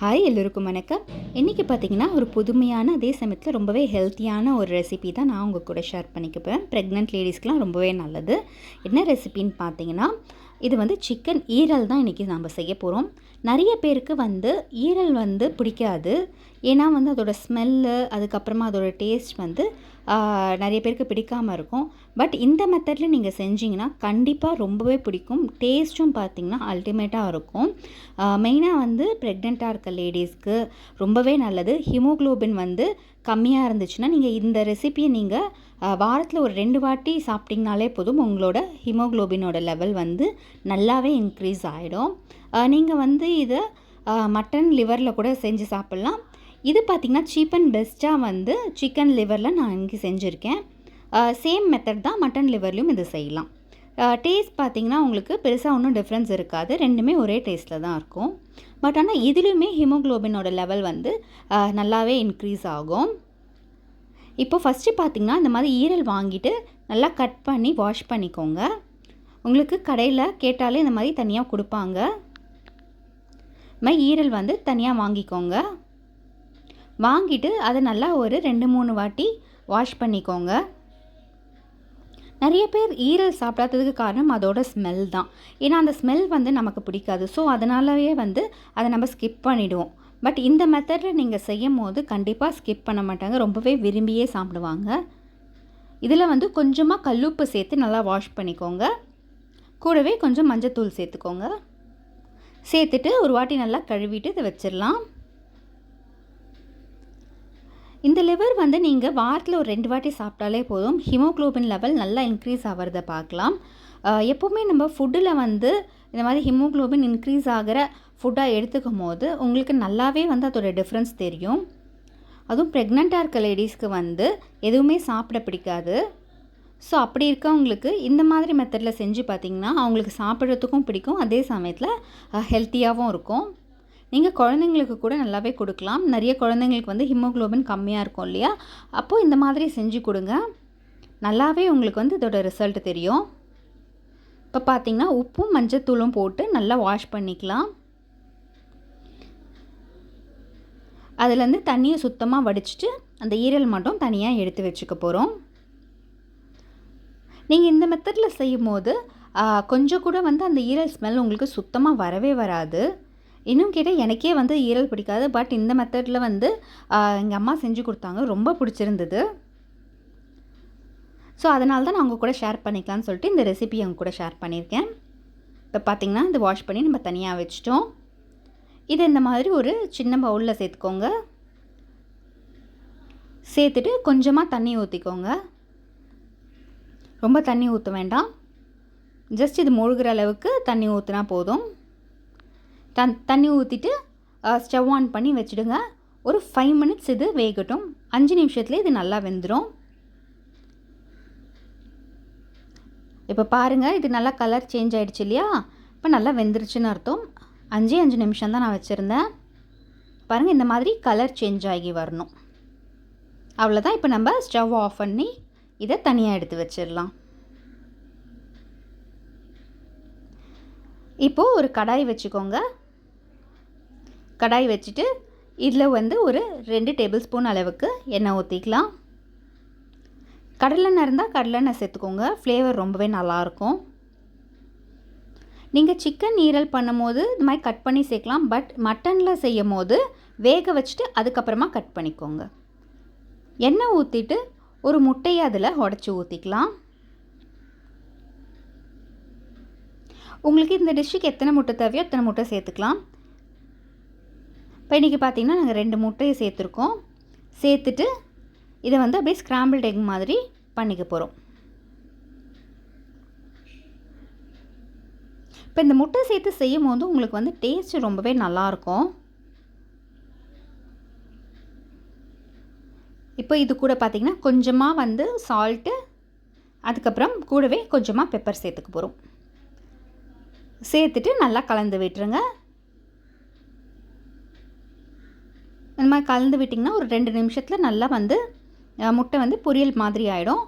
Hi எல்லோருக்கும் வணக்கம். இன்றைக்கி பார்த்தீங்கன்னா ஒரு புதுமையான அதே சமயத்தில் ரொம்பவே ஹெல்த்தியான ஒரு ரெசிபி தான் நான் உங்கள் கூட ஷேர் பண்ணிக்கப்பேன் ப்ரெக்னென்ட் லேடிஸ்க்கெலாம் ரொம்பவே நல்லது. என்ன ரெசிபின்னு பார்த்தீங்கன்னா இது வந்து சிக்கன் ஈரல் தான் இன்றைக்கி நம்ம செய்ய போகிறோம் நிறைய பேருக்கு வந்து ஈரல் வந்து பிடிக்காது. ஏன்னா வந்து அதோடய ஸ்மெல்லு அதுக்கப்புறமா அதோட டேஸ்ட் வந்து நிறைய பேருக்கு பிடிக்காமல் இருக்கும். பட் இந்த மெத்தடில் நீங்கள் செஞ்சீங்கன்னா கண்டிப்பாக ரொம்பவே பிடிக்கும். டேஸ்ட்டும் பார்த்தீங்கன்னா அல்டிமேட்டாக இருக்கும். மெயினாக வந்து ப்ரெக்னெண்ட்டாக இருக்க லேடிஸ்க்கு ரொம்பவே நல்லது. ஹிமோக்ளோபின் வந்து கம்மியாக இருந்துச்சுன்னா நீங்கள் இந்த ரெசிபியை நீங்கள் வாரத்தில் ஒரு ரெண்டு வாட்டி சாப்பிட்டிங்கனாலே போதும் உங்களோட ஹிமோக்ளோபினோட லெவல் வந்து நல்லாவே இன்க்ரீஸ் ஆகிடும் நீங்கள் வந்து இதை மட்டன் லிவரில் கூட செஞ்சு சாப்பிட்லாம். இது பார்த்திங்கன்னா சீப் அண்ட் பெஸ்ட்டாக வந்து சிக்கன் லிவரில் நான் இங்கே செஞ்சுருக்கேன். சேம் மெத்தட் தான் மட்டன் லிவர்லேயும் இது செய்யலாம். டேஸ்ட் பார்த்திங்கன்னா உங்களுக்கு பெருசாக ஒன்றும் டிஃப்ரென்ஸ் இருக்காது. ரெண்டுமே ஒரே டேஸ்ட்டில் தான் இருக்கும். பட் ஆனால் இதுலேயுமே ஹிமோக்ளோபினோட லெவல் வந்து நல்லாவே இன்க்ரீஸ் ஆகும். இப்போ ஃபஸ்ட்டு பார்த்தீங்கன்னா இந்த மாதிரி ஈரல் வாங்கிட்டு நல்லா கட் பண்ணி வாஷ் பண்ணிக்கோங்க. உங்களுக்கு கடையில் கேட்டாலே இந்த மாதிரி தனியாக கொடுப்பாங்க. இந்த மாதிரி ஈரல் வந்து தனியாக வாங்கிக்கோங்க. வாங்கிட்டு அதை நல்லா ஒரு ரெண்டு மூணு வாட்டி வாஷ் பண்ணிக்கோங்க. நிறைய பேர் ஈரல் சாப்பிடாததுக்கு காரணம் அதோட ஸ்மெல் தான். ஏன்னா அந்த ஸ்மெல் வந்து நமக்கு பிடிக்காது. ஸோ அதனாலவே வந்து அதை நம்ம ஸ்கிப் பண்ணிவிடுவோம் பட் இந்த மெத்தடில் நீங்கள் செய்யும் போது கண்டிப்பாக ஸ்கிப் பண்ண மாட்டாங்க. ரொம்பவே விரும்பியே சாப்பிடுவாங்க. இதில் வந்து கொஞ்சமாக கல்லுப்பு சேர்த்து நல்லா வாஷ் பண்ணிக்கோங்க. கூடவே கொஞ்சம் மஞ்சத்தூள் சேர்த்துக்கோங்க. சேர்த்துட்டு ஒரு வாட்டி நல்லா கழுவிட்டு இதை வச்சிடலாம். இந்த லிவர் வந்து நீங்கள் வாரத்தில் ஒரு ரெண்டு வாட்டி சாப்பிட்டாலே போதும். ஹிமோக்ளோபின் லெவல் நல்லா இன்க்ரீஸ் ஆகிறத பார்க்கலாம். எப்போவுமே நம்ம ஃபுட்டில் வந்து இந்த மாதிரி ஹிமோக்ளோபின் இன்க்ரீஸ் ஆகிற ஃபுட்டாக எடுத்துக்கும் போது உங்களுக்கு நல்லாவே வந்து அதோட டிஃப்ரென்ஸ் தெரியும். அதுவும் ப்ரெக்னெண்ட்டாக இருக்க லேடிஸ்க்கு வந்து எதுவுமே சாப்பிட பிடிக்காது. ஸோ அப்படி இருக்கவங்களுக்கு இந்த மாதிரி மெத்தடில் செஞ்சு பார்த்திங்கன்னா அவங்களுக்கு சாப்பிட்றதுக்கும் பிடிக்கும். அதே சமயத்தில் ஹெல்த்தியாகவும் இருக்கும். நீங்கள் குழந்தைங்களுக்கு கூட நல்லாவே கொடுக்கலாம். நிறைய குழந்தைங்களுக்கு வந்து ஹிமோக்ளோபின் கம்மியாக இருக்கும் இல்லையா? அப்போது இந்த மாதிரி செஞ்சு கொடுங்க. நல்லாவே உங்களுக்கு வந்து இதோட ரிசல்ட் தெரியும். இப்போ பார்த்தீங்கன்னா உப்பும் மஞ்சத்தூளும் போட்டு நல்லா வாஷ் பண்ணிக்கலாம். அதுலேருந்து தண்ணியை சுத்தமாக வடிச்சிட்டு அந்த ஈரல் மட்டும் தனியாக எடுத்து வச்சுக்க போகிறோம் நீங்கள் இந்த மெத்தடில் செய்யும் போது கொஞ்சம் கூட வந்து அந்த ஈரல் ஸ்மெல் உங்களுக்கு சுத்தமாக வரவே வராது. இன்னும் கேட்டால் எனக்கே வந்து ஈரல் பிடிக்காது. பட் இந்த மெத்தடில் வந்து எங்கள் அம்மா செஞ்சு கொடுத்தாங்க. ரொம்ப பிடிச்சிருந்தது. ஸோ அதனால தான் நான் உங்கள் கூட ஷேர் பண்ணிக்கலாம்னு சொல்லிட்டு இந்த ரெசிபி அவங்க கூட ஷேர் பண்ணியிருக்கேன். இப்போ பார்த்திங்கன்னா இது வாஷ் பண்ணி நம்ம தனியாக வச்சிட்டோம். இதை இந்த மாதிரி ஒரு சின்ன பவுலில் சேர்த்துக்கோங்க. சேர்த்துட்டு கொஞ்சமாக தண்ணி ஊற்றிக்கோங்க ரொம்ப தண்ணி ஊற்ற வேண்டாம். ஜஸ்ட் இது மூழ்கிற அளவுக்கு தண்ணி ஊற்றினா போதும். தன் தண்ணி ஊற்றிட்டு ஸ்டவ் ஆன் பண்ணி வச்சுடுங்க. ஒரு ஃபைவ் மினிட்ஸ் இது வேகட்டும். அஞ்சு நிமிஷத்தில் இது நல்லா வெந்துடும் இப்போ பாருங்கள் இது நல்லா கலர் சேஞ்ச் ஆகிடுச்சு இல்லையா? இப்போ நல்லா வெந்துருச்சுன்னு அர்த்தம். அஞ்சே அஞ்சு நிமிஷம் தான் நான் வச்சுருந்தேன். பாருங்கள் இந்த மாதிரி கலர் சேஞ்ச் ஆகி வரணும். அவ்வளோதான் இப்போ நம்ம ஸ்டவ் ஆஃப் பண்ணி இதை தனியாக எடுத்து வச்சிடலாம். இப்போது ஒரு கடாய் வச்சுக்கோங்க. கடாய் வச்சுட்டு இதில் வந்து ஒரு ரெண்டு டேபிள் ஸ்பூன் அளவுக்கு எண்ணெய் ஊற்றிக்கலாம். கடலெண்ணெய் இருந்தால் கடலெண்ணெய் சேர்த்துக்கோங்க. ஃப்ளேவர் ரொம்பவே நல்லாயிருக்கும். நீங்கள் சிக்கன் ஈரல் பண்ணும்போது இந்த மாதிரி கட் பண்ணி சேர்க்கலாம். பட் மட்டனில் செய்யும் போது வேக வச்சுட்டு அதுக்கப்புறமா கட் பண்ணிக்கோங்க. எண்ணெய் ஊற்றிட்டு ஒரு முட்டையை அதில் உடச்சி ஊற்றிக்கலாம். உங்களுக்கு இந்த டிஷ்ஷுக்கு எத்தனை முட்டை தேவையோ அத்தனை முட்டை சேர்த்துக்கலாம். இப்போ இன்றைக்கி பார்த்தீங்கன்னா நாங்கள் ரெண்டு முட்டையை சேர்த்துருக்கோம். சேர்த்துட்டு இதை வந்து அப்படியே ஸ்க்ராம்பிள் எக் மாதிரி பண்ணிக்க போகிறோம் இப்போ இந்த முட்டை சேர்த்து செய்யும் போது உங்களுக்கு வந்து டேஸ்ட்டு ரொம்பவே நல்லாயிருக்கும். இப்போ இது கூட பார்த்திங்கன்னா கொஞ்சமாக வந்து சால்ட்டு அதுக்கப்புறம் கூடவே கொஞ்சமாக பெப்பர் சேர்த்துக்க போகிறோம் சேர்த்துட்டு நல்லா கலந்து விட்டுருங்க. இந்த மாதிரி கலந்து விட்டிங்கன்னா ஒரு ரெண்டு நிமிஷத்தில் நல்லா வந்து முட்டை வந்து பொரியல் மாதிரி ஆகிடும்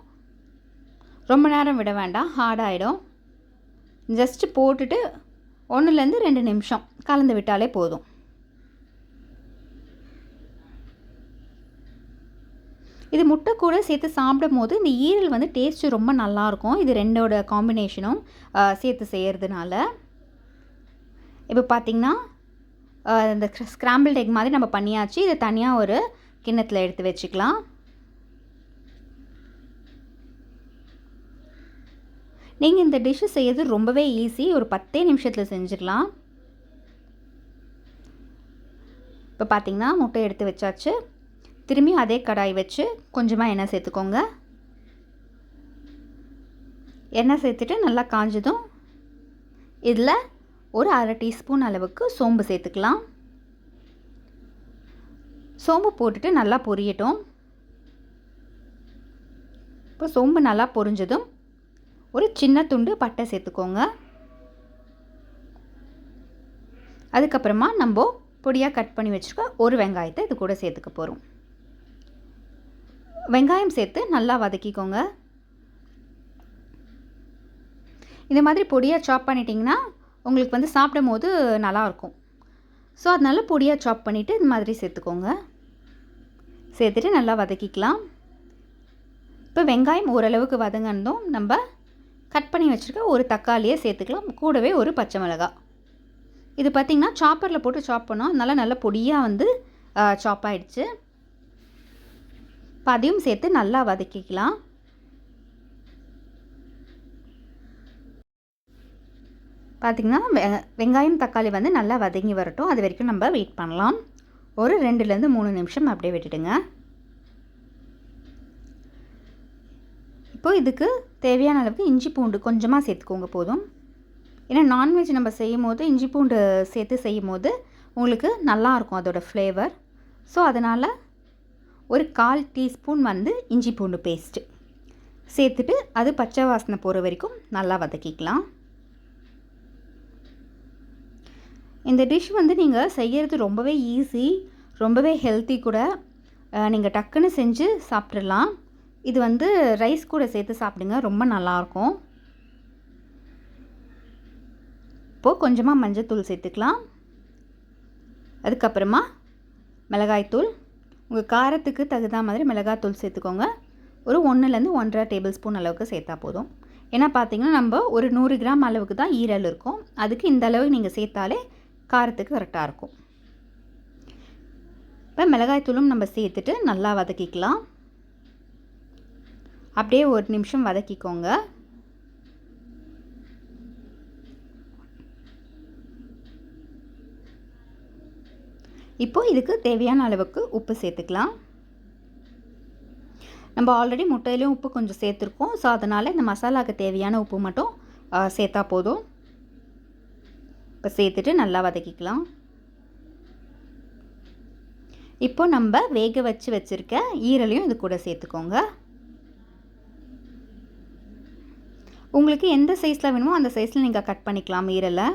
ரொம்ப நேரம் விட வேண்டாம் ஹார்டாகிடும் ஜஸ்ட்டு போட்டுட்டு ஒன்றுலேருந்து ரெண்டு நிமிஷம் கலந்து விட்டாலே போதும். இது முட்டை கூட சேர்த்து சாப்பிடும் போது இந்த ஈரல் வந்து டேஸ்ட்டு ரொம்ப நல்லாயிருக்கும். இது ரெண்டோட காம்பினேஷனும் சேர்த்து செய்கிறதுனால இப்போ பார்த்திங்கன்னா இந்த ஸ்க்ராம்பிள் எக் மாதிரி நம்ம பண்ணியாச்சு. இதை தனியாக ஒரு கிண்ணத்தில் எடுத்து வச்சுக்கலாம். நீங்கள் இந்த டிஷ்ஷு செய்யறது ரொம்பவே ஈஸி ஒரு பத்தே நிமிஷத்தில் செஞ்சிடலாம். இப்போ பார்த்தீங்கன்னா முட்டை எடுத்து வச்சாச்சு. திரும்பி அதே கடாய் வச்சு கொஞ்சமாக எண்ணெய் சேர்த்துக்கோங்க. எண்ணெய் சேர்த்துட்டு நல்லா காஞ்சதும் இதில் ஒரு அரை டீஸ்பூன் அளவுக்கு சோம்பு சேர்த்துக்கலாம். சோம்பு போட்டுட்டு நல்லா பொரியட்டும். இப்போ சோம்பு நல்லா பொரிஞ்சதும் ஒரு சின்ன துண்டு பட்டை சேர்த்துக்கோங்க. அதுக்கப்புறமா நம்ம பொடியாக கட் பண்ணி வச்சுருக்க ஒரு வெங்காயத்தை இது கூட சேர்த்துக்க போகிறோம் வெங்காயம் சேர்த்து நல்லா வதக்கிக்கோங்க. இந்த மாதிரி பொடியாக சாப் பண்ணிட்டிங்கன்னா உங்களுக்கு வந்து சாப்பிடும் போது நல்லாயிருக்கும். ஸோ அதனால் பொடியாக சாப் பண்ணிவிட்டு இந்த மாதிரி சேர்த்துக்கோங்க. சேர்த்துட்டு நல்லா வதக்கிக்கலாம். இப்போ வெங்காயம் ஓரளவுக்கு வதங்கணும் நம்ம கட் பண்ணி வச்சுருக்க ஒரு தக்காளியை சேர்த்துக்கலாம். கூடவே ஒரு பச்சை மிளகா இது பார்த்திங்கன்னா சாப்பரில் போட்டு சாப் பண்ணோம். அதனால் நல்லா பொடியாக வந்து சாப் ஆகிடுச்சு இப்போ அதையும் சேர்த்து நல்லா வதக்கிக்கலாம். பார்த்திங்கன்னா வெ வெங்காயம் தக்காளி வந்து நல்லா வதங்கி வரட்டும். அது வரைக்கும் நம்ம வெயிட் பண்ணலாம். ஒரு ரெண்டுலேருந்து மூணு நிமிஷம் அப்படியே விட்டுடுங்க. இப்போ இதுக்கு தேவையான அளவுக்கு இஞ்சி பூண்டு கொஞ்சமாக சேர்த்துக்கோங்க போதும். ஏன்னா நான்வெஜ் நம்ம செய்யும் போது இஞ்சி பூண்டு சேர்த்து செய்யும் போது உங்களுக்கு நல்லாயிருக்கும் அதோடய ஃப்ளேவர் ஸோ அதனால் ஒரு கால் டீஸ்பூன் வந்து இஞ்சி பூண்டு பேஸ்ட்டு சேர்த்துட்டு அது பச்சை வாசனை போகிற வரைக்கும் நல்லா வதக்கிக்கலாம். இந்த டிஷ் வந்து நீங்கள் செய்கிறது ரொம்பவே ஈஸி ரொம்பவே ஹெல்த்தி கூட நீங்கள் டக்குன்னு செஞ்சு சாப்பிட்றலாம் இது வந்து ரைஸ் கூட சேர்த்து சாப்பிடுங்க ரொம்ப நல்லாயிருக்கும். இப்போது கொஞ்சமாக மஞ்சத்தூள் சேர்த்துக்கலாம். அதுக்கப்புறமா மிளகாய்த்தூள். உங்கள் காரத்துக்கு தகுந்த மாதிரி மிளகாத்தூள் சேர்த்துக்கோங்க. ஒரு ஒன்றுலேருந்து ஒன்றரை டேபிள் ஸ்பூன் அளவுக்கு சேர்த்தா போதும். ஏன்னா பார்த்தீங்கன்னா நம்ம ஒரு நூறு கிராம் அளவுக்கு தான் ஈரல் இருக்கும். அதுக்கு இந்த அளவுக்கு நீங்கள் சேர்த்தாலே காரத்துக்கு கரெக்டாக இருக்கும். இப்போ மிளகாய்த்தூளும் நம்ம சேர்த்துட்டு நல்லா வதக்கிக்கலாம். அப்படியே ஒரு நிமிஷம் வதக்கிக்கோங்க. இப்போது இதுக்கு தேவையான அளவுக்கு உப்பு சேர்த்துக்கலாம். நம்ம ஆல்ரெடி முட்டையிலையும் உப்பு கொஞ்சம் சேர்த்துருக்கோம். ஸோ அதனால் இந்த மசாலாவுக்கு தேவையான உப்பு மட்டும் சேர்த்தா போதும். இப்போ சேர்த்துட்டு நல்லா வதக்கிக்கலாம். இப்போ நம்ம வேக வச்சு வச்சுருக்க ஈரலையும் இது கூட சேர்த்துக்கோங்க. உங்களுக்கு எந்த சைஸில் வேணுமோ அந்த சைஸில் நீங்கள் கட் பண்ணிக்கலாம் ஈரலை.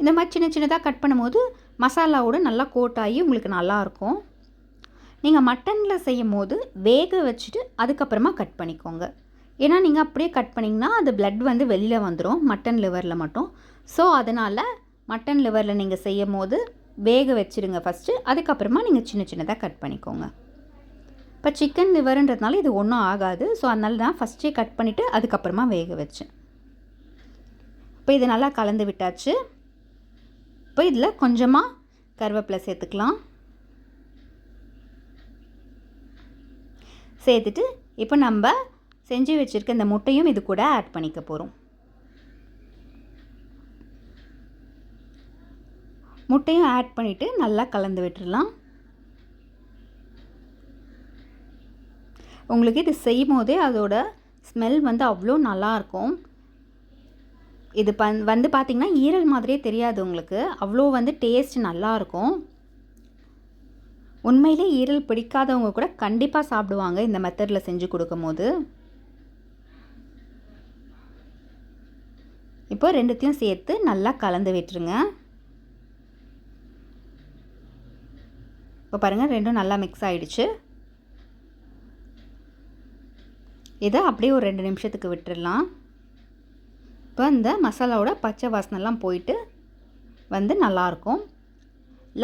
இந்த மாதிரி சின்ன சின்னதாக கட் பண்ணும்போது மசாலாவோடு நல்லா கோட்டாகி உங்களுக்கு நல்லாயிருக்கும் நீங்கள் மட்டனில் செய்யும் போது வேக வச்சுட்டு அதுக்கப்புறமா கட் பண்ணிக்கோங்க. ஏன்னா நீங்கள் அப்படியே கட் பண்ணிங்கன்னா அது பிளட் வந்து வெளியில் வந்துடும் மட்டன் லிவரில் மட்டும். ஸோ அதனால் மட்டன் லிவரில் நீங்கள் செய்யும் போது வேக வச்சுருங்க ஃபஸ்ட்டு அதுக்கப்புறமா நீங்கள் சின்ன சின்னதாக கட் பண்ணிக்கோங்க. இப்போ சிக்கன் லிவருன்றதுனால இது ஒன்றும் ஆகாது. ஸோ அதனால தான் ஃபஸ்ட்டே கட் பண்ணிவிட்டு அதுக்கப்புறமா வேக வச்சேன். இப்போ இது நல்லா கலந்து விட்டாச்சு. இப்போ இதில் கொஞ்சமாக கருவேப்பிலை சேர்த்துக்கலாம். சேர்த்துட்டு இப்போ நம்ம செஞ்சு வச்சுருக்க இந்த முட்டையும் இது கூட ஆட் பண்ணிக்க போகிறோம் முட்டையும் ஆட் பண்ணிவிட்டு நல்லா கலந்து விட்டுடலாம் உங்களுக்கு இது செய்யும் போதே அதோட ஸ்மெல் வந்து அவ்வளோ நல்லாயிருக்கும் இது ப வந்து பார்த்திங்கன்னா ஈரல் மாதிரியே தெரியாது உங்களுக்கு. அவ்வளோ வந்து டேஸ்ட் நல்லாயிருக்கும் உண்மையிலே ஈரல் பிடிக்காதவங்க கூட கண்டிப்பாக சாப்பிடுவாங்க இந்த மெத்தடில் செஞ்சு கொடுக்கும் போது இப்போ ரெண்டுத்தையும் சேர்த்து நல்லா கலந்து விட்டுருங்க. இப்போ பாருங்கள் ரெண்டும் நல்லா மிக்ஸ் ஆகிடுச்சு இதை அப்படியே ஒரு ரெண்டு நிமிஷத்துக்கு விட்டுடலாம் இப்போ இந்த மசாலாவோட பச்சை வாசனைலாம் போயிட்டு வந்து நல்லாயிருக்கும்.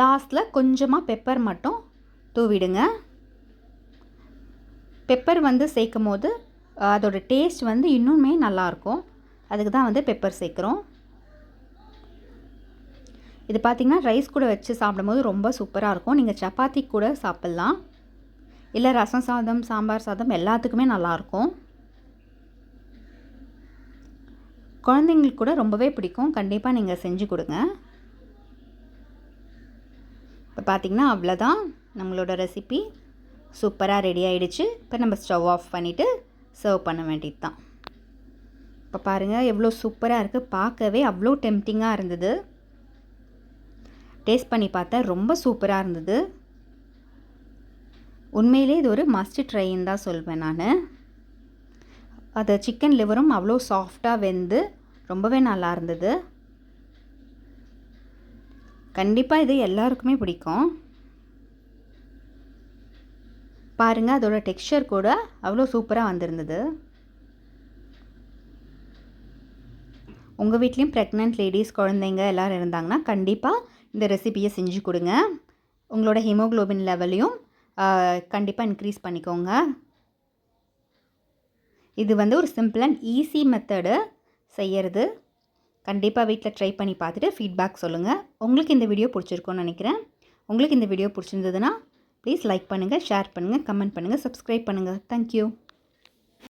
லாஸ்ட்டில் கொஞ்சமாக பெப்பர் மட்டும் தூவிடுங்க. பெப்பர் வந்து சேர்க்கும் போது அதோடய டேஸ்ட் வந்து இன்னுமே நல்லாயிருக்கும். அதுக்கு தான் வந்து பெப்பர் சேர்க்குறோம். இது பார்த்திங்கன்னா ரைஸ் கூட வச்சு சாப்பிடும்போது ரொம்ப சூப்பராக இருக்கும். நீங்கள் சப்பாத்தி கூட சாப்பிட்லாம். இல்லை ரசம் சாதம் சாம்பார் சாதம் எல்லாத்துக்குமே நல்லாயிருக்கும் குழந்தைங்களுக்கு கூட ரொம்பவே பிடிக்கும். கண்டிப்பாக நீங்கள் செஞ்சு கொடுங்க. இப்போ பார்த்திங்கன்னா அவ்வளோதான் நம்மளோட ரெசிபி சூப்பராக ரெடி ஆகிடுச்சு இப்போ நம்ம ஸ்டவ் ஆஃப் பண்ணிவிட்டு சர்வ் பண்ண வேண்டியது தான் இப்போ பாருங்கள் எவ்வளோ சூப்பராக இருக்குது பார்க்கவே அவ்வளோ டெம்டிங்காக இருந்தது. டேஸ்ட் பண்ணி பார்த்தா ரொம்ப சூப்பராக இருந்தது. உண்மையிலே இது ஒரு மஸ்ட் ட்ரைன்னு தான் சொல்வேன் நான். அது சிக்கன் லிவரும் அவ்வளோ சாஃப்டாக வெந்து ரொம்பவே நல்லா இருந்தது. கண்டிப்பாக இது எல்லாருக்குமே பிடிக்கும். பாருங்கள் அதோட டெக்ஸ்சர் கூட அவ்வளோ சூப்பராக வந்திருந்தது. உங்கள் வீட்லேயும் ப்ரெக்னென்ட் லேடிஸ் குழந்தைங்க எல்லோரும் இருந்தாங்கன்னா கண்டிப்பாக இந்த ரெசிபியை செஞ்சு கொடுங்க. உங்களோட ஹீமோக்ளோபின் லெவலையும் கண்டிப்பாக இன்க்ரீஸ் பண்ணிக்கோங்க. இது வந்து ஒரு சிம்பிள் அண்ட் ஈஸி மெத்தடு செய்யறது. கண்டிப்பாக வீட்டில் ட்ரை பண்ணி பார்த்துட்டு ஃபீட்பேக் சொல்லுங்கள் உங்களுக்கு இந்த வீடியோ பிடிச்சிருக்கோன்னு நினைக்கிறேன். உங்களுக்கு இந்த வீடியோ பிடிச்சிருந்ததுன்னா ப்ளீஸ் லைக் பண்ணுங்கள் ஷேர் பண்ணுங்கள் கமெண்ட் பண்ணுங்கள் சப்ஸ்கிரைப் பண்ணுங்கள் தேங்க்யூ